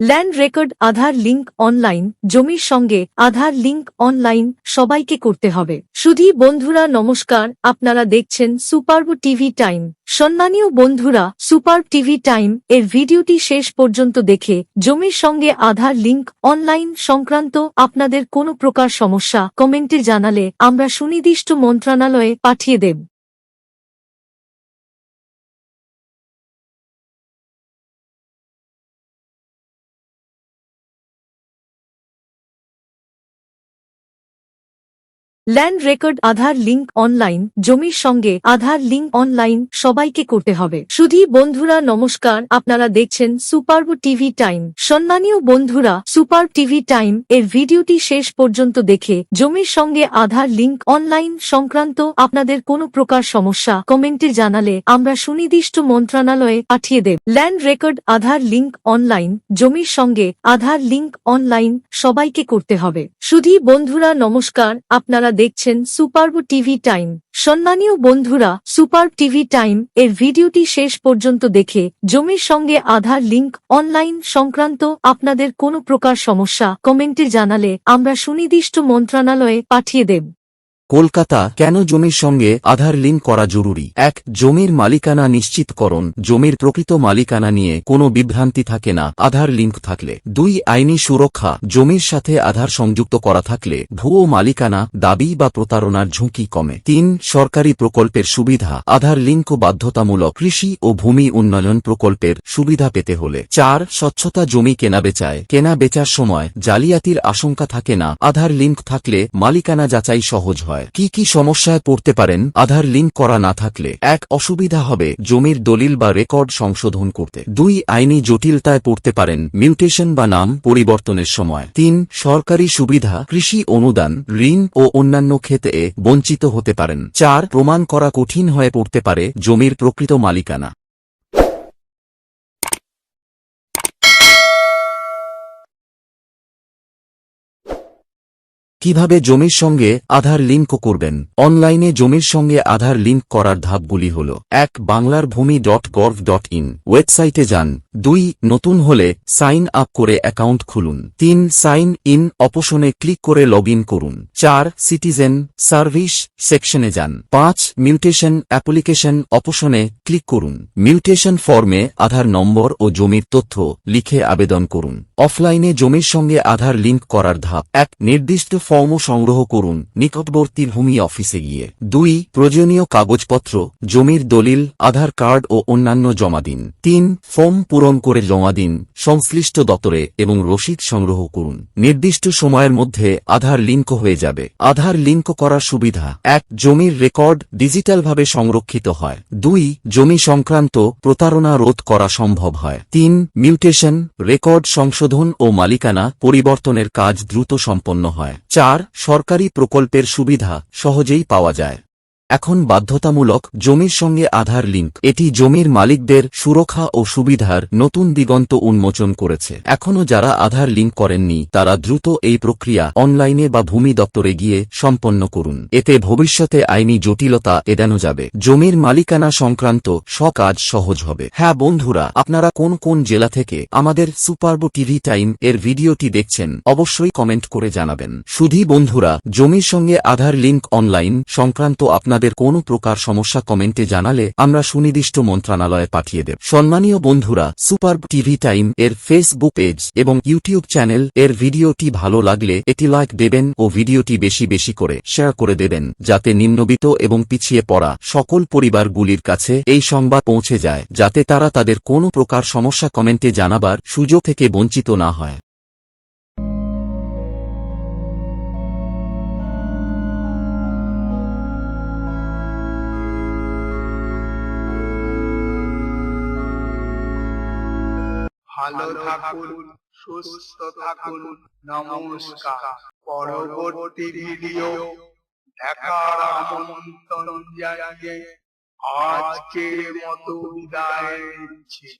Land record, Aadhaar link online, জমির সঙ্গে আধার link online সবাইকে করতে হবে। শুধু বন্ধুরা, নমস্কার। আপনারা দেখছেন সুপারব টিভি টাইম। সম্মানীয় বন্ধুরা সুপার টিভি টাইম এর ভিডিওটি শেষ পর্যন্ত দেখে জমির সঙ্গে আধার লিঙ্ক অনলাইন সংক্রান্ত আপনাদের কোনো প্রকার সমস্যা, কমেন্টে জানালে আমরা সুনির্দিষ্ট মন্ত্রণালয়ে পাঠিয়ে দেব। Land record, Aadhaar link online, জমির সঙ্গে আধার লিঙ্ক অনলাইন সবাইকে করতে হবে। শুধু বন্ধুরা, নমস্কার। আপনারা দেখছেন সুপারব টিভি টাইম। সম্মানীয় বন্ধুরা সুপার টিভি টাইম এর ভিডিওটি শেষ পর্যন্ত দেখে জমির সঙ্গে আধার লিঙ্ক অনলাইন সংক্রান্ত আপনাদের কোনো প্রকার সমস্যা, কমেন্টে জানালে আমরা সুনির্দিষ্ট মন্ত্রণালয়ে পাঠিয়ে দেব। Land record, Aadhaar link online, জমির সঙ্গে আধার লিঙ্ক অনলাইন সবাইকে করতে হবে। শুধু বন্ধুরা, নমস্কার। আপনারা দেখছেন সুপার্ব টিভি টাইম। সম্মানীয় বন্ধুরা সুপার টিভি টাইম এর ভিডিওটি শেষ পর্যন্ত দেখে জমির সঙ্গে আধার লিংক অনলাইন সংক্রান্ত আপনাদের কোনো প্রকার সমস্যা কমেন্টে জানালে আমরা সুনির্দিষ্ট মন্ত্রণালয়ে পাঠিয়ে দেব। কলকাতা কেন জমির সঙ্গে আধার লিঙ্ক করা জরুরি? এক, জমির মালিকানা নিশ্চিতকরণ জমির প্রকৃত মালিকানা নিয়ে কোনো বিভ্রান্তি থাকে না। আধার লিঙ্ক থাকলে। দুই, আইনি সুরক্ষা। জমির সাথে আধার সংযুক্ত করা থাকলে ভুয়ো মালিকানা, দাবি বা প্রতারণার ঝুঁকি কমে। তিন, সরকারি প্রকল্পের সুবিধা। আধার লিঙ্ক বাধ্যতামূলক কৃষি ও ভূমি উন্নয়ন প্রকল্পের সুবিধা পেতে হলে। চার, স্বচ্ছতা জমি কেনা বেচায়। কেনা বেচার সময় জালিয়াতির আশঙ্কা থাকে না। আধার লিঙ্ক থাকলে মালিকানা যাচাই সহজ হয়। কি কি সমস্যায় পড়তে পারেন, আধার লিঙ্ক করা না থাকলে। এক, অসুবিধা হবে জমির দলিল বা রেকর্ড সংশোধন করতে। দুই, আইনি জটিলতায় পড়তে পারেন, মিউটেশন বা নাম পরিবর্তনের সময়। তিন, সরকারি সুবিধা, কৃষি অনুদান, ঋণ ও অন্যান্য ক্ষেত্রে বঞ্চিত হতে পারেন। চার, প্রমাণ করা কঠিন হয়ে পড়তে পারে জমির প্রকৃত মালিকানা। কীভাবে জমির সঙ্গে আধার লিঙ্ক করবেন? অনলাইনে জমির সঙ্গে আধার লিঙ্ক করার ধাপগুলি হল, এক বাংলার ভূমি ডট গভ ডট ইন, ওয়েবসাইটে যান। দুই, নতুন হলে সাইন আপ করে অ্যাকাউন্ট খুলুন। তিন, সাইন ইন অপশনে ক্লিক করে লগ করুন। চার, সিটিজেন সার্ভিস সেকশনে যান। পাঁচ, মিউটেশন অ্যাপ্লিকেশন অপশনে ক্লিক করুন। মিউটেশন ফর্মে আধার নম্বর ও জমির তথ্য লিখে আবেদন করুন। অফলাইনে জমির সঙ্গে আধার লিঙ্ক করার ধাপ। এক, নির্দিষ্ট ফর্ম সংগ্রহ করুন নিকটবর্তী ভূমি অফিসে গিয়ে। দুই, প্রয়োজনীয় কাগজপত্র, জমির দলিল, আধার কার্ড ও অন্যান্য জমা দিন। তিন, ফর্ম পূরণ করে জমা দিন, সংশ্লিষ্ট দপ্তরে এবং রসিদ সংগ্রহ করুন। নির্দিষ্ট সময়ের মধ্যে আধার লিঙ্ক হয়ে যাবে। আধার লিঙ্ক করার সুবিধা, এক, জমির রেকর্ড ডিজিটালভাবে সংরক্ষিত হয়। দুই, জমি সংক্রান্ত প্রতারণা রোধ করা সম্ভব হয়। তিন, মিউটেশন, রেকর্ড সংশোধন ও মালিকানা পরিবর্তনের কাজ দ্রুত সম্পন্ন হয়। চার সরকারি প্রকল্পের সুবিধা সহজেই পাওয়া যায়। এখন বাধ্যতামূলক জমির সঙ্গে আধার লিঙ্ক। এটি জমির মালিকদের সুরক্ষা ও সুবিধার নতুন দিগন্ত উন্মোচন করেছে। এখনও যারা আধার লিঙ্ক করেননি, তারা দ্রুত এই প্রক্রিয়া অনলাইনে বা ভূমি দপ্তরে গিয়ে সম্পন্ন করুন। এতে ভবিষ্যতে আইনি জটিলতা এড়ানো যাবে। জমির মালিকানা সংক্রান্ত সকাজ সহজ হবে। হ্যাঁ বন্ধুরা, আপনারা কোন কোন জেলা থেকে আমাদের সুপারব টিভি টাইম এর ভিডিওটি দেখছেন, অবশ্যই কমেন্ট করে জানাবেন। শুধু বন্ধুরা, জমির সঙ্গে আধার লিঙ্ক অনলাইন সংক্রান্ত আপনাদের কোনো প্রকার সমস্যা কমেন্টে জানালে আমরা সুনির্দিষ্ট মন্ত্রণালয়ে পাঠিয়ে দেব। সম্মানীয় বন্ধুরা সুপার টিভি টাইম এর ফেসবুক পেজ এবং ইউটিউব চ্যানেল এর ভিডিওটি ভালো লাগলে এটি লাইক দেবেন ও ভিডিওটি বেশি বেশি করে শেয়ার করে দেবেন, যাতে নিম্নবিত এবং পিছিয়ে পড়া সকল পরিবারগুলির কাছে এই সংবাদ পৌঁছে যায়, যাতে তারা তাদের কোনো প্রকার সমস্যা কমেন্টে জানাবার সুযোগ থেকে বঞ্চিত না হয়। ভালো থাকুন সুস্থ থাকুন নমস্কার। পরবর্তী ভিডিও দেখার আমন্ত্রণ জানিয়ে আজকের মতো বিদায় নিচ্ছি।